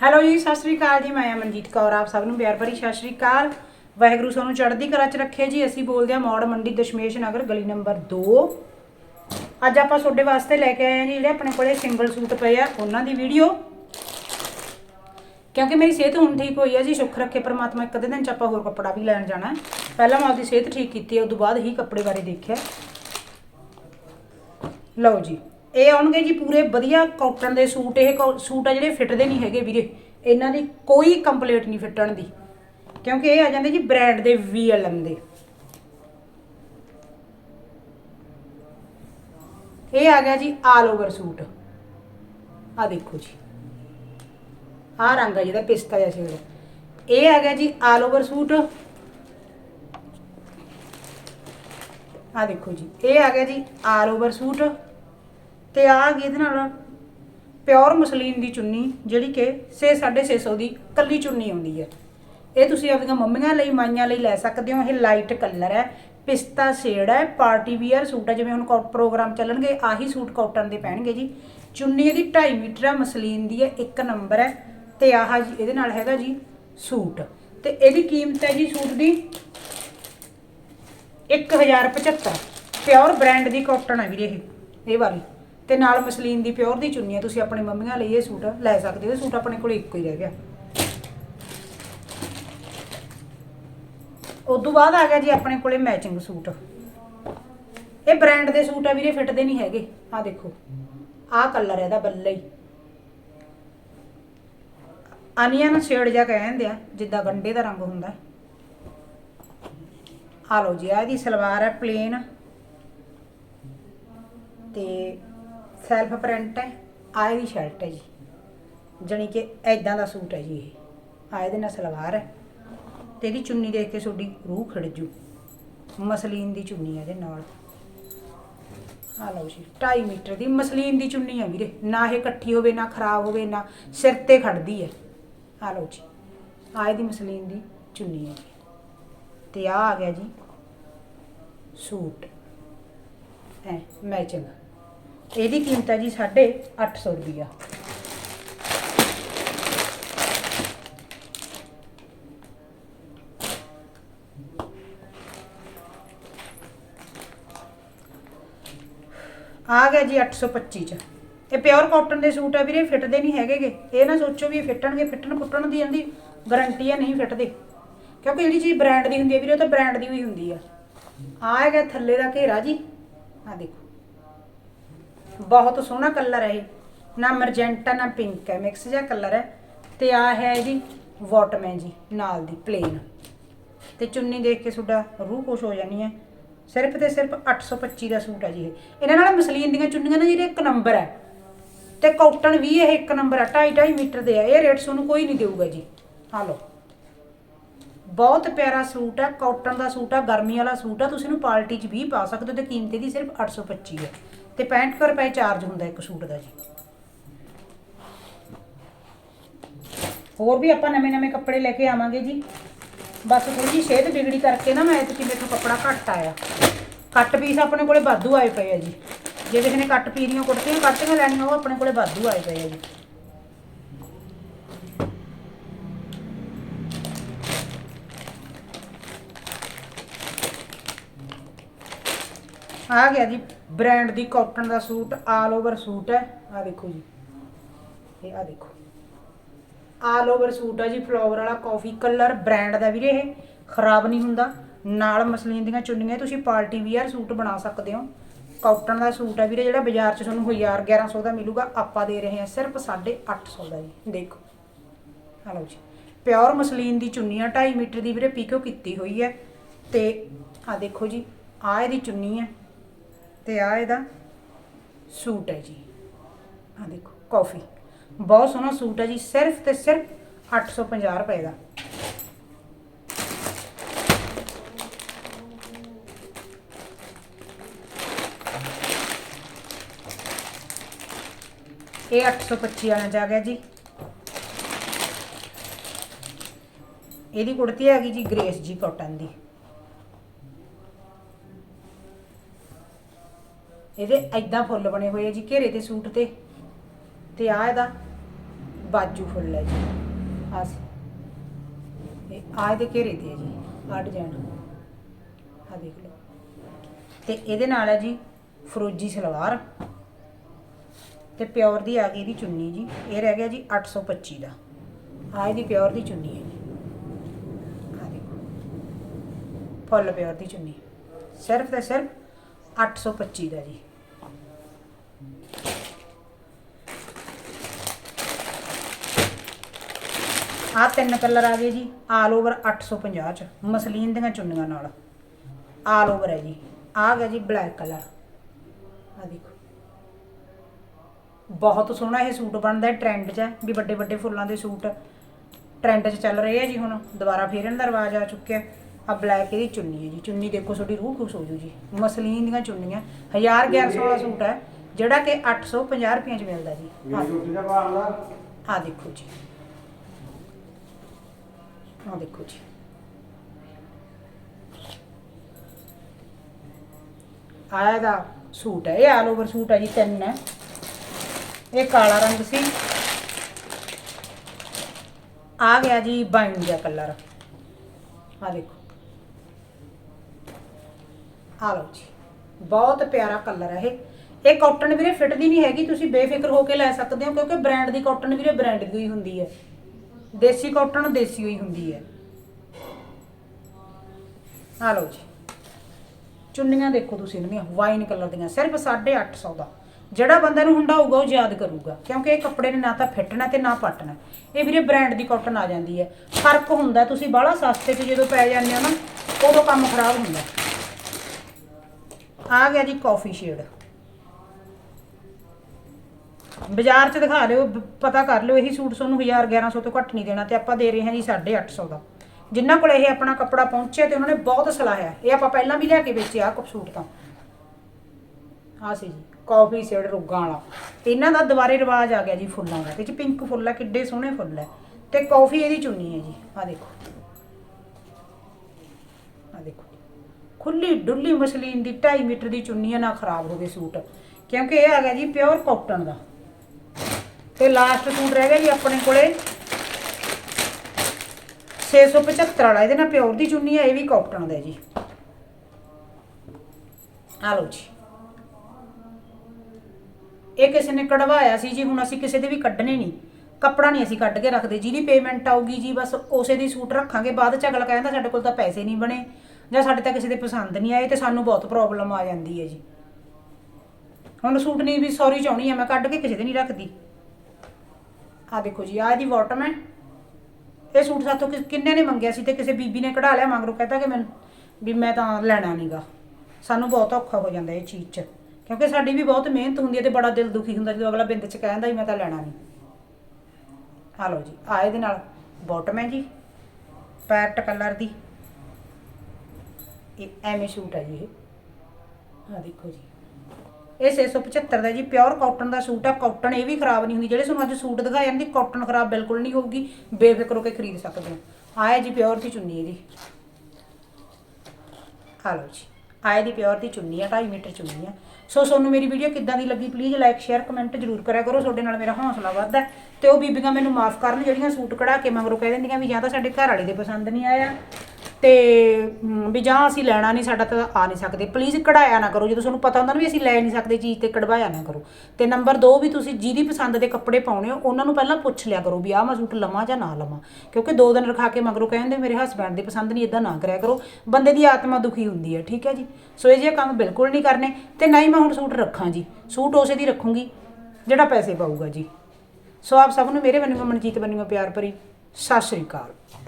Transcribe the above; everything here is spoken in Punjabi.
ਹੈਲੋ ਜੀ, ਸਤਿ ਸ੍ਰੀ ਅਕਾਲ ਜੀ, ਮੈਂ ਮਨਜੀਤ ਕੌਰ, ਆਪ ਸਭ ਨੂੰ ਪਿਆਰ ਭਰੀ ਸਤਿ ਸ੍ਰੀ ਅਕਾਲ। ਵਾਹਿਗੁਰੂ ਸਾਨੂੰ ਚੜ੍ਹਦੀ ਕਲਾ ਚ ਰੱਖੇ ਜੀ, ਅਸੀਂ ਬੋਲਦੇ ਹਾਂ ਮੌੜ ਮੰਡੀ ਦਸ਼ਮੇਸ਼ ਨਗਰ, ਗਲੀ ਨੰਬਰ 2 ਅੱਜ ਆਪਾਂ ਤੁਹਾਡੇ ਵਾਸਤੇ ਲੈ ਕੇ ਆਏ ਹਾਂ ਜੀ, ਜਿਹੜੇ ਆਪਣੇ ਕੋਲੇ ਸਿੰਗਲ ਸੂਟ ਪਏ ਆ, ਉਹਨਾਂ ਦੀ ਵੀਡੀਓ। ਕਿਉਂਕਿ ਮੇਰੀ ਸਿਹਤ ਹੁਣ ਠੀਕ ਹੋਈ ਹੈ ਜੀ, ਸੁੱਖ ਰੱਖੇ ਪ੍ਰਮਾਤਮਾ, ਇੱਕ ਅੱਧੇ ਦਿਨ ਚ ਆਪਾਂ ਹੋਰ ਕੱਪੜਾ ਵੀ ਲੈਣ ਜਾਣਾ। ਪਹਿਲਾਂ ਮੈਂ ਆਪਦੀ ਸਿਹਤ ਠੀਕ ਕੀਤੀ ਹੈ ਉਸ ਤੋਂ ਬਾਅਦ ਹੀ ਕੱਪੜੇ ਬਾਰੇ ਦੇਖਿਆ। ਲਓ ਜੀ। ਇਹ ਆਉਣਗੇ ਜੀ ਪੂਰੇ ਵਧੀਆ ਕਾਟਨ ਦੇ ਸੂਟ, ਇਹ ਕੋ- ਸੂਟ ਆ ਜਿਹੜੇ ਫਿੱਟਦੇ ਨਹੀਂ ਹੈਗੇ ਵੀਰੇ। ਇਹਨਾਂ ਦੀ ਕੋਈ ਕੰਪਲੀਟ ਨਹੀਂ ਫਿੱਟਣ ਦੀ। ਕਿਉਂਕਿ ਇਹ ਆ ਜਾਂਦੇ ਜੀ ਬ੍ਰਾਂਡ ਦੇ VLM ਦੇ। ਇਹ ਆ ਗਿਆ ਜੀ ਆਲ ਓਵਰ ਸੂਟ। ਆ ਦੇਖੋ ਜੀ। ਆਹ ਰੰਗ ਆ ਜਿਹਦਾ ਪਿਸਤਾ ਜਿਹਾ ਸ਼ੇਡ ਇਹ ਆ ਗਿਆ ਜੀ ਆਲ ਓਵਰ ਸੂਟ। ਆ ਦੇਖੋ ਜੀ। ਇਹ ਆ ਗਿਆ ਜੀ ਆਲ ਓਵਰ ਸੂਟ। ਤੇ ਆ ਗਈ ਇਹਦੇ ਨਾਲ ਪਿਓਰ ਮਸਲੀਨ ਦੀ ਚੁੰਨੀ, ਜਿਹੜੀ ਕਿ 6 650 ਦੀ ਕੱਲੀ ਚੁੰਨੀ ਆਉਂਦੀ ਹੈ। ਇਹ ਤੁਸੀਂ ਆਪਣੀਆਂ ਮੰਮੀਆਂ ਲਈ, ਮਾਈਆਂ ਲਈ ਲੈ ਸਕਦੇ ਹੋ। ਇਹ ਲਾਈਟ ਕਲਰ ਹੈ, ਪਿਸਤਾ ਸ਼ੇਡ ਹੈ ਪਾਰਟੀ ਵੀਅਰ ਸੂਟ ਹੈ, ਜਿਵੇਂ ਹੁਣ ਕੋ ਪ੍ਰੋਗਰਾਮ ਚੱਲਣਗੇ, ਆਹੀ ਸੂਟ ਕਾਟਨ ਦੇ ਪਹਿਣਗੇ ਜੀ। ਚੁੰਨੀ ਇਹਦੀ 2.5 ਮੀਟਰ ਹੈ, ਮਸਲੀਨ ਦੀ ਹੈ, ਇੱਕ ਨੰਬਰ ਹੈ, ਤੇ ਆਹ ਜੀ, ਇਹਦੇ ਨਾਲ ਹੈਗਾ ਜੀ ਸੂਟ। ਤੇ ਇਹਦੀ ਕੀਮਤ ਹੈ ਜੀ ਸੂਟ ਦੀ 1075 ਪਿਓਰ ਬ੍ਰਾਂਡ ਦੀ ਕਾਟਨ ਹੈ ਵੀਰੇ ਇਹ ਇਹ ਵਾਲੀ। ਤੇ ਨਾਲ ਮਸਲੀਨ ਦੀ ਪਿਓਰ ਦੀ ਚੁੰਨੀ ਹੈ ਤੁਸੀਂ ਆਪਣੇ ਮੰਮੀਆਂ ਲਈ ਇਹ ਸੂਟ ਲੈ ਸਕਦੇ ਹੋ, ਇਹ ਸੂਟ ਆਪਣੇ ਕੋਲ ਇੱਕੋ ਹੀ ਰਹਿ ਗਿਆ। ਉਦੋਂ ਬਾਅਦ ਆ ਗਿਆ ਜੀ ਆਪਣੇ ਕੋਲੇ ਮੈਚਿੰਗ ਸੂਟ। ਇਹ ਬ੍ਰਾਂਡ ਦੇ ਸੂਟ ਆ ਵੀਰੇ, ਫਿੱਟਦੇ ਨਹੀਂ ਹੈਗੇ। ਆ ਦੇਖੋ, ਆਹ ਕਲਰ ਇਹਦਾ ਬੱਲੇ ਹੀ। ਅਨੀਅਨ ਸ਼ੇਡ ਜਿਹਾ ਕਹਿੰਦੇ ਆ, ਜਿੱਦਾਂ ਗੰਡੇ ਦਾ ਰੰਗ ਹੁੰਦਾ। ਆ ਲਓ ਜੀ ਆ ਇਹਦੀ ਸਲਵਾਰ ਹੈ ਪਲੇਨ ਤੇ ਸੈਲਫ ਪ੍ਰਿੰਟ ਹੈ, ਆਏ ਦੀ ਸ਼ਰਟ ਹੈ ਜੀ। ਜਣੀ ਕਿ ਐਦਾਂ ਦਾ ਸੂਟ ਹੈ ਜੀ ਇਹ। ਆਏ ਦੇ ਨਾਲ ਸਲਵਾਰ ਹੈ। ਤੇ ਇਹਦੀ ਚੁੰਨੀ ਦੇਖ ਕੇ ਤੁਹਾਡੀ ਰੂਹ ਖੜ ਜੂ। ਮਸਲੀਨ ਦੀ ਚੁੰਨੀ ਹੈ ਇਹਦੇ ਨਾਲ। ਆ ਲਓ ਜੀ 2.5 ਮੀਟਰ ਦੀ ਮਸਲੀਨ ਦੀ ਚੁੰਨੀ ਹੈ ਵੀਰੇ। ਨਾ ਇਹ ਇਕੱਠੀ ਹੋਵੇ, ਨਾ ਖਰਾਬ ਹੋਵੇ, ਨਾ ਸਿਰ ਤੇ ਖੜਦੀ ਹੈ। ਆ ਲਓ ਜੀ, ਆਏ ਦੀ ਮਸਲੀਨ ਦੀ ਚੁੰਨੀ ਹੈ ਜੀ। ਤੇ ਆ ਆ ਗਿਆ ਜੀ ਸੂਟ। ਐ ਮੈਚਿੰਗ ਇਹਦੀ ਕੀਮਤ ਹੈ ਜੀ 850 ਰੁਪਿਆ ਆ ਗਿਆ ਜੀ 825 ਚ। ਇਹ ਪਿਓਰ ਕਾਟਨ ਦੇ ਸੂਟ ਆ ਵੀਰੇ, ਫਿੱਟਦੇ ਨਹੀਂ ਹੈਗੇਗੇ। ਇਹ ਨਾ ਸੋਚੋ ਵੀ ਇਹ ਫਿੱਟਣਗੇ, ਫਿੱਟਣ ਫੁੱਟਣ ਦੀ ਇਹਦੀ ਗਾਰੰਟੀ ਆ ਨਹੀਂ ਫਿੱਟਦੇ। ਕਿਉਂਕਿ ਜਿਹੜੀ ਚੀਜ਼ ਬ੍ਰਾਂਡ ਦੀ ਹੁੰਦੀ ਹੈ ਵੀਰੇ, ਉਹ ਤਾਂ ਬ੍ਰਾਂਡ ਦੀ ਹੋਈ ਹੁੰਦੀ ਆ। ਆ ਹੈਗਾ ਥੱਲੇ ਦਾ ਘੇਰਾ ਜੀ। ਆ ਦੇਖੋ। ਬਹੁਤ ਸੋਹਣਾ ਕਲਰ ਹੈ ਇਹ। ਨਾ ਮਰਜੈਂਟਾ, ਨਾ ਪਿੰਕ ਹੈ ਮਿਕਸ ਜਿਹਾ ਕਲਰ ਹੈ। ਤੇ ਆ ਹੈ ਇਹਦੀ ਬਾਟਮ ਹੈ ਜੀ, ਨਾਲ ਦੀ ਪਲੇਨ ਤੇ ਚੁੰਨੀ ਦੇਖ ਕੇ ਤੁਹਾਡਾ ਰੂਹ ਖੁਸ਼ ਹੋ ਜਾਣੀ ਹੈ। ਸਿਰਫ ਤੇ ਸਿਰਫ 825 ਦਾ ਸੂਟ ਹੈ ਜੀ ਇਹ। ਇਹਨਾਂ ਨਾਲ ਮਸਲੀਨ ਦੀਆਂ ਚੁੰਨੀਆਂ ਨਾ ਜਿਹੜੇ ਇੱਕ ਨੰਬਰ ਹੈ। ਤੇ ਕਾਟਨ ਵੀ ਇਹ ਇੱਕ ਨੰਬਰ ਹੈ 2.5 2.5 ਮੀਟਰ ਦੇ ਆ। ਇਹ ਰੇਟ ਤੁਹਾਨੂੰ ਕੋਈ ਨਹੀਂ ਦੇਊਗਾ ਜੀ। ਆ ਲਓ। ਬਹੁਤ ਪਿਆਰਾ ਸੂਟ ਹੈ, ਕਾਟਨ ਦਾ ਸੂਟ ਹੈ, ਗਰਮੀ ਵਾਲਾ ਸੂਟ ਹੈ। ਤੁਸੀਂ ਇਹਨੂੰ ਪਾਰਟੀ 'ਚ ਵੀ ਪਾ ਸਕਦੇ ਹੋ ਤੇ ਕੀਮਤ ਇਹਦੀ ਸਿਰਫ 825 ਹੈ। ਤੇ 65 ਕੁ ਰੁਪਏ ਚਾਰਜ ਹੁੰਦਾ ਇੱਕ ਸੂਟ ਦਾ ਜੀ। ਹੋਰ ਵੀ ਆਪਾਂ ਨਵੇਂ ਨਵੇਂ ਕੱਪੜੇ ਲੈ ਕੇ ਆਵਾਂਗੇ ਜੀ। ਬਸ ਥੋੜੀ ਜਿਹੀ ਸਿਹਤ ਵਿਗੜੀ ਕਰਕੇ ਨਾ ਮੈਂ ਐਤਕੀ ਮੇਥੋਂ ਕੱਪੜਾ ਘੱਟ ਆਇਆ। ਕੱਟ ਪੀਸ ਆਪਣੇ ਕੋਲੇ ਵਾਧੂ ਆਏ ਪਏ ਆ ਜੀ। ਜੇ ਕਿਸੇ ਨੇ ਕੱਟ ਪੀਰੀਆਂ ਕੁੜਤੀਆਂ ਕੱਟੀਆਂ ਲੈਣੀਆਂ, ਉਹ ਆਪਣੇ ਕੋਲੇ ਵਾਧੂ ਆਏ ਪਏ ਆ ਜੀ। ਆ ਗਿਆ ਜੀ ਬ੍ਰਾਂਡ ਦੀ ਕਾਟਨ ਦਾ ਸੂਟ ਆਲ ਓਵਰ ਸੂਟ ਹੈ। ਆ ਦੇਖੋ ਜੀ। ਇਹ ਆ ਦੇਖੋ। ਆਲ ਓਵਰ ਸੂਟ ਆ ਜੀ ਫਲਾਵਰ ਵਾਲਾ ਕਾਫੀ ਕਲਰ ਬ੍ਰਾਂਡ ਦਾ ਵੀਰੇ ਇਹ। ਖਰਾਬ ਨਹੀਂ ਹੁੰਦਾ। ਨਾਲ ਮਸਲੀਨ ਦੀਆਂ ਚੁੰਨੀਆਂ, ਤੁਸੀਂ ਪਾਰਟੀ ਵੀਅਰ ਸੂਟ ਬਣਾ ਸਕਦੇ ਹੋ। ਕਾਟਨ ਦਾ ਸੂਟ ਹੈ ਵੀਰੇ, ਜਿਹੜਾ ਬਾਜ਼ਾਰ 'ਚ ਤੁਹਾਨੂੰ 1000 1100 ਦਾ ਮਿਲੂਗਾ। ਆਪਾਂ ਦੇ ਰਹੇ ਹਾਂ ਸਿਰਫ 850 ਦਾ ਜੀ। ਦੇਖੋ। ਆ ਲਓ ਜੀ। ਪਿਓਰ ਮਸਲੀਨ ਦੀ ਚੁੰਨੀ ਆ 2.5 ਮੀਟਰ ਦੀ ਵੀਰੇ, ਪੀਕੋ ਕੀਤੀ ਹੋਈ ਹੈ। ਤੇ ਆ ਦੇਖੋ ਜੀ ਆ ਇਹਦੀ ਚੁੰਨੀ ਹੈ। ਤੇ ਆ ਇਹਦਾ ਸੂਟ ਹੈ ਜੀ। ਆ ਦੇਖੋ, ਕਾਫੀ। ਬਹੁਤ ਸੋਹਣਾ ਸੂਟ ਹੈ ਜੀ, ਸਿਰਫ ਤੇ ਸਿਰਫ 850 ਰੁਪਏ ਦਾ। ਇਹ 825 ਵਾਲਾ ਜਾ ਗਿਆ ਜੀ। ਇਹਦੀ ਕੁੜਤੀ ਹੈਗੀ ਜੀ ਗ੍ਰੇਸ ਜੀ ਕਾਟਨ ਦੀ। ਇਹਦੇ ਐਦਾਂ ਫੁੱਲ ਬਣੇ ਹੋਏ ਆ ਜੀ, ਘੇਰੇ ਤੇ ਸੂਟ ਤੇ। ਤੇ ਆ ਇਹਦਾ ਬਾਜੂ ਫੁੱਲ ਹੈ ਜੀ। ਆ ਸੀ। ਇਹ ਆਹ ਦੇ ਘੇਰੇ ਤੇ ਹੈ ਜੀ, ਆਹ ਡਿਜ਼ਾਈਨ ਆ ਦੇਖ ਲਓ। ਤੇ ਇਹਦੇ ਨਾਲ ਹੈ ਜੀ, ਫਰੋਜੀ ਸਲਵਾਰ। ਤੇ ਪਿਓਰ ਦੀ ਆ ਗਈ ਇਹਦੀ ਚੁੰਨੀ ਜੀ। ਇਹ ਰਹਿ ਗਿਆ ਜੀ 825 ਦਾ। ਆ ਇਹਦੀ ਪਿਓਰ ਦੀ ਚੁੰਨੀ ਹੈ ਜੀ। ਆ ਦੇਖੋ ਫੁੱਲ ਪਿਓਰ ਦੀ ਚੁੰਨੀ। ਸਿਰਫ ਤੇ ਸਿਰਫ 825 ਦਾ ਜੀ। ਆ ਤਿੰਨ ਕਲਰ ਆ ਗਏ ਜੀ ਆਲ ਓਵਰ 850 ਚ ਮਸਲੀਨ ਦੀਆਂ ਚੁੰਨੀਆਂ ਨਾਲ। ਆਲ ਓਵਰ ਹੈ ਜੀ। ਆ ਗਿਆ ਜੀ ਬਲੈਕ ਕਲਰ ਆ ਦੇਖੋ। ਬਹੁਤ ਸੋਹਣਾ ਇਹ ਸੂਟ ਬਣਦਾ ਟ੍ਰੈਂਡ 'ਚ ਹੈ ਵੀ ਵੱਡੇ ਵੱਡੇ ਫੁੱਲਾਂ ਦੇ ਸੂਟ ਟ੍ਰੈਂਡ 'ਚ ਚੱਲ ਰਹੇ ਆ ਜੀ ਹੁਣ ਦੁਬਾਰਾ ਫੇਰ ਇਹਨਾਂ ਦਾ ਰਿਵਾਜ ਆ ਚੁੱਕਿਆ। ਆ ਬਲੈਕ ਇਹਦੀ ਚੁੰਨੀ ਹੈ ਜੀ। ਚੁੰਨੀ ਦੇਖੋ ਤੁਹਾਡੀ ਰੂਹ ਖੁਸ਼ ਹੋ ਜੂ ਜੀ। ਮਸਲੀਨ ਦੀਆਂ ਚੁੰਨੀਆਂ 1000 1100 ਵਾਲਾ ਸੂਟ ਹੈ ਜਿਹੜਾ ਕਿ 850 ਰੁਪਏ 'ਚ ਮਿਲਦਾ ਜੀ। ਆ ਦੇਖੋ ਜੀ। ਆ ਦੇਖੋ ਜੀ ਆਇਆ ਦਾ ਸੂਟ ਹੈ ਇਹ ਆਲ ਓਵਰ ਸੂਟ ਹੈ ਜੀ ਤਿੰਨ ਹੈ ਇਹ ਕਾਲਾ ਰੰਗ ਸੀ ਆ ਗਿਆ ਜੀ ਬਾਈਨ ਦਾ ਕਲਰ ਆ ਦੇਖੋ ਆ ਲਓ ਜੀ ਬਹੁਤ ਪਿਆਰਾ ਕਲਰ ਹੈ ਇਹ ਇਹ ਕਾਟਨ ਵੀਰੇ ਫਿੱਟਦੀ ਨਹੀਂ ਹੈਗੀ, ਤੁਸੀਂ ਬੇਫਿਕਰ ਹੋ ਕੇ ਲੈ ਸਕਦੇ ਹੋ, ਕਿਉਂਕਿ ਬ੍ਰਾਂਡ ਦੀ ਕਾਟਨ ਵੀਰੇ ਬ੍ਰਾਂਡ ਦੀ ਹੀ ਹੁੰਦੀ ਹੈ। ਦੇਸੀ ਕਾਟਨ ਦੇਸੀ ਹੋਈ ਹੁੰਦੀ ਹੈ। ਆ ਲਓ ਜੀ। ਚੁੰਨੀਆਂ ਦੇਖੋ ਤੁਸੀਂ ਇਹਨਾਂ ਦੀਆਂ ਵਾਈਨ ਕਲਰ ਦੀਆਂ, ਸਿਰਫ 850 ਦਾ। ਜਿਹੜਾ ਬੰਦਾ ਨੂੰ ਹੰਡਾਊਗਾ ਉਹ ਯਾਦ ਕਰੂਗਾ, ਕਿਉਂਕਿ ਇਹ ਕੱਪੜੇ ਨੇ ਨਾ ਤਾਂ ਫਿੱਟਣਾ ਤੇ ਨਾ ਪਟਣਾ। ਇਹ ਵੀਰੇ ਬ੍ਰਾਂਡ ਦੀ ਕਾਟਨ ਆ ਜਾਂਦੀ ਹੈ। ਫ਼ਰਕ ਹੁੰਦਾ, ਤੁਸੀਂ ਬਾਹਲਾ ਸਸਤੇ 'ਚ ਜਦੋਂ ਪੈ ਜਾਂਦੇ ਹੋ ਨਾ, ਉਦੋਂ ਕੰਮ ਖਰਾਬ ਹੁੰਦਾ। ਆ ਗਿਆ ਜੀ ਕਾਫੀ ਸ਼ੇਡ ਬਾਜ਼ਾਰ 'ਚ ਦਿਖਾ ਲਿਓ, ਬ- ਪਤਾ ਕਰ ਲਿਓ, ਇਹੀ ਸੂਟ ਤੁਹਾਨੂੰ 1000 1100 ਤੋਂ ਘੱਟ ਨਹੀਂ ਦੇਣਾ ਤੇ ਆਪਾਂ ਦੇ ਰਹੇ ਹਾਂ ਜੀ 850 ਦਾ। ਜਿਨ੍ਹਾਂ ਕੋਲ ਇਹ ਆਪਣਾ ਕੱਪੜਾ ਪਹੁੰਚਿਆ ਤੇ ਉਹਨਾਂ ਨੇ ਬਹੁਤ ਸਲਾਹਿਆ ਇਹ ਆਪਾਂ ਪਹਿਲਾਂ ਵੀ ਲਿਆ ਕੇ ਵੇਚਿਆ ਆਹ ਸੂਟ ਤਾਂ। ਆ ਸੀ ਜੀ ਕਾਫੀ ਸ਼ੇਡ ਰੁੱਗਾਂ ਵਾਲਾ। ਤੇ ਇਹਨਾਂ ਦਾ ਦੁਬਾਰੇ ਰਿਵਾਜ ਆ ਗਿਆ ਜੀ ਫੁੱਲਾਂ ਦਾ। ਤੇ ਚ ਪਿੰਕ ਫੁੱਲ ਆ, ਕਿੱਡੇ ਸੋਹਣੇ ਫੁੱਲ ਹੈ ਤੇ ਕਾਫੀ ਇਹਦੀ ਚੁੰਨੀ ਹੈ ਜੀ ਆ ਦੇਖੋ। ਆ ਦੇਖੋ। ਖੁੱਲੀ ਡੁੱਲੀ ਮਸਲੀਨ ਦੀ 2.5 ਮੀਟਰ ਦੀ ਚੁੰਨੀ ਆ, ਨਾ ਖਰਾਬ ਹੋਵੇ ਸੂਟ। ਕਿਉਂਕਿ ਇਹ ਆ ਗਿਆ ਜੀ ਪਿਓਰ ਕਾਟਨ ਦਾ। ਤੇ ਲਾਸਟ ਸੂਟ ਰਹਿ ਗਿਆ ਜੀ ਆਪਣੇ ਕੋਲੇ। 675 ਵਾਲਾ, ਇਹਦੇ ਨਾਲ ਪਿਓਰ ਦੀ ਚੁੰਨੀ ਹੈ ਇਹ ਵੀ ਕਾਟਨ ਦਾ ਜੀ। ਆ ਲਓ ਜੀ। ਇਹ ਕਿਸੇ ਨੇ ਕਢਵਾਇਆ ਸੀ ਜੀ, ਹੁਣ ਅਸੀਂ ਕਿਸੇ ਦੇ ਵੀ ਕੱਢਣੇ ਨਹੀਂ। ਕੱਪੜਾ ਨਹੀਂ ਅਸੀਂ ਕੱਢ ਕੇ ਰੱਖਦੇ, ਜਿਹਦੀ ਪੇਮੈਂਟ ਆਊਗੀ ਜੀ, ਬਸ ਉਸੇ ਦੀ ਸੂਟ ਰੱਖਾਂਗੇ। ਬਾਅਦ ਚ ਅਗਲਾ ਕਹਿੰਦਾ ਸਾਡੇ ਕੋਲ ਤਾਂ ਪੈਸੇ ਨਹੀਂ ਬਣੇ, ਜਾਂ ਸਾਡੇ ਤਾਂ ਕਿਸੇ ਦੇ ਪਸੰਦ ਨਹੀਂ ਆਏ, ਤੇ ਸਾਨੂੰ ਬਹੁਤ ਪ੍ਰੋਬਲਮ ਆ ਜਾਂਦੀ ਹੈ ਜੀ। ਹੁਣ ਸੂਟ ਨਹੀਂ ਵੀ ਸੌਰੀ ਚਾਹਣੀ ਆ, ਮੈਂ ਕੱਢ ਕੇ ਕਿਸੇ ਦੇ ਨਹੀਂ ਰੱਖਦੀ। ਆ ਦੇਖੋ ਜੀ, ਆਹ ਦੀ ਬਾਟਮ ਹੈ। ਇਹ ਸੂਟ ਸਾਥੋਂ ਕਿੰਨੇ ਨੇ ਮੰਗਿਆ ਸੀ ਤੇ ਕਿਸੇ ਬੀਬੀ ਨੇ ਕਢਾ ਲਿਆ? ਮਗਰੋਂ ਕਹਤਾ ਕਿ ਮੈਨੂੰ, ਵੀ ਮੈਂ ਤਾਂ ਲੈਣਾ ਨਹੀਂਗਾ ਸਾਨੂੰ ਬਹੁਤ ਔਖਾ ਹੋ ਜਾਂਦਾ ਇਹ ਚੀਜ਼ 'ਚ। ਕਿਉਂਕਿ ਸਾਡੀ ਵੀ ਬਹੁਤ ਮਿਹਨਤ ਹੁੰਦੀ ਹੈ ਤੇ ਬੜਾ ਦਿਲ ਦੁਖੀ ਹੁੰਦਾ ਜਦੋਂ ਅਗਲਾ ਬਿੰਦ 'ਚ ਕਹਿੰਦਾ ਹੀ ਮੈਂ ਤਾਂ ਲੈਣਾ ਨਹੀਂ ਆ ਲਓ ਜੀ ਆ ਇਹਦੇ ਨਾਲ ਬਾਟਮ ਹੈ ਜੀ, ਪੈਰਟ ਕਲਰ ਦੀ। ਇਹ ਐਵੇਂ ਸੂਟ ਹੈ ਜੀ ਇਹ। ਆ ਦੇਖੋ ਜੀ। ਇਹ 675 ਦਾ ਜੀ ਪਿਓਰ ਕਾਟਨ ਦਾ ਸੂਟ ਆ। ਕਾਟਨ ਇਹ ਵੀ ਖਰਾਬ ਨਹੀਂ ਹੁੰਦੀ। ਜਿਹੜੇ ਤੁਹਾਨੂੰ ਅੱਜ ਸੂਟ ਦਿਖਾਏ ਜਾਂਦੇ ਕਾਟਨ ਖਰਾਬ ਬਿਲਕੁਲ ਨਹੀਂ ਹੋਊਗੀ। ਬੇਫਿਕਰ ਹੋ ਕੇ ਖਰੀਦ ਸਕਦੇ ਹੋ। ਆਇਆ ਜੀ ਪਿਓਰ ਦੀ ਚੁੰਨੀ ਇਹਦੀ। ਆ ਲਓ ਜੀ। ਆਏ ਦੀ ਪਿਓਰ ਦੀ ਚੁੰਨੀ ਆ 2.5 ਮੀਟਰ ਚੁੰਨੀ ਆ। ਸੋ ਤੁਹਾਨੂੰ ਮੇਰੀ ਵੀਡੀਓ ਕਿੱਦਾਂ ਦੀ ਲੱਗੀ ਪਲੀਜ਼ ਲਾਈਕ ਸ਼ੇਅਰ ਕਮੈਂਟ ਜ਼ਰੂਰ ਕਰਿਆ ਕਰੋ। ਤੁਹਾਡੇ ਨਾਲ ਮੇਰਾ ਹੌਸਲਾ ਵੱਧਦਾ ਹੈ। ਤੇ ਉਹ ਬੀਬੀਆਂ ਮੈਨੂੰ ਮਾਫ ਕਰਨ, ਜਿਹੜੀਆਂ ਸੂਟ ਕਢਾ ਕੇ ਮਗਰੋਂ ਕਹਿ ਦਿੰਦੀਆਂ ਵੀ ਜਾਂ ਤਾਂ ਸਾਡੇ ਘਰ ਵਾਲੇ ਦੇ ਪਸੰਦ ਨਹੀਂ ਆਇਆ। ਤੇ ਹਮ, ਵੀ ਜਾਂ ਅਸੀਂ ਲੈਣਾ ਨਹੀਂ ਸਾਡਾ ਤਾਂ ਆ ਨਹੀਂ ਸਕਦੇ। ਪਲੀਜ਼ ਕਢਾਇਆ ਨਾ ਕਰੋ। ਜਦੋਂ ਤੁਹਾਨੂੰ ਪਤਾ ਹੁੰਦਾ ਨਾ ਵੀ ਅਸੀਂ ਲੈ ਨਹੀਂ ਸਕਦੇ ਚੀਜ਼ ਤੇ ਕਢਵਾਇਆ ਨਾ ਕਰੋ। ਤੇ ਨੰਬਰ 2 ਵੀ ਤੁਸੀਂ ਜਿਹਦੀ ਪਸੰਦ ਦੇ ਕੱਪੜੇ ਪਾਉਣੇ ਹੋ ਉਹਨਾਂ ਨੂੰ ਪਹਿਲਾਂ ਪੁੱਛ ਲਿਆ ਕਰੋ ਵੀ ਆਹ ਮੈਂ ਸੂਟ ਲਵਾਂ ਜਾਂ ਨਾ ਲਵਾਂ। ਕਿਉਂਕਿ ਦੋ ਦਿਨ ਰਖਾ ਕੇ ਮਗਰੋਂ ਕਹਿੰਦੇ ਮੇਰੇ ਹਸਬੰਡ ਦੇ ਪਸੰਦ ਨਹੀਂ ਇਦਾਂ ਨਾ ਕਰਿਆ ਕਰੋ। ਬੰਦੇ ਦੀ ਆਤਮਾ ਦੁਖੀ ਹੁੰਦੀ ਹੈ ਠੀਕ ਹੈ ਜੀ? ਸੋ ਇਹ ਜਿਹੇ ਕੰਮ ਬਿਲਕੁਲ ਨਹੀਂ ਕਰਨੇ। ਤੇ ਨਾ ਹੀ ਮੈਂ ਹੁਣ ਸੂਟ ਰੱਖਾਂ ਜੀ। ਸੂਟ ਉਸੇ ਦੀ ਰੱਖੂੰਗੀ ਜਿਹੜਾ ਪੈਸੇ ਪਾਊਗਾ ਜੀ। ਸੋ ਆਪ ਸਭ ਨੂੰ ਮੇਰੇ ਵੱਲੋਂ ਮਨਜੀਤ ਵੱਲੋਂ ਪਿਆਰ ਭਰੀ ਸਤਿ ਸ਼੍ਰੀ ਅਕਾਲ।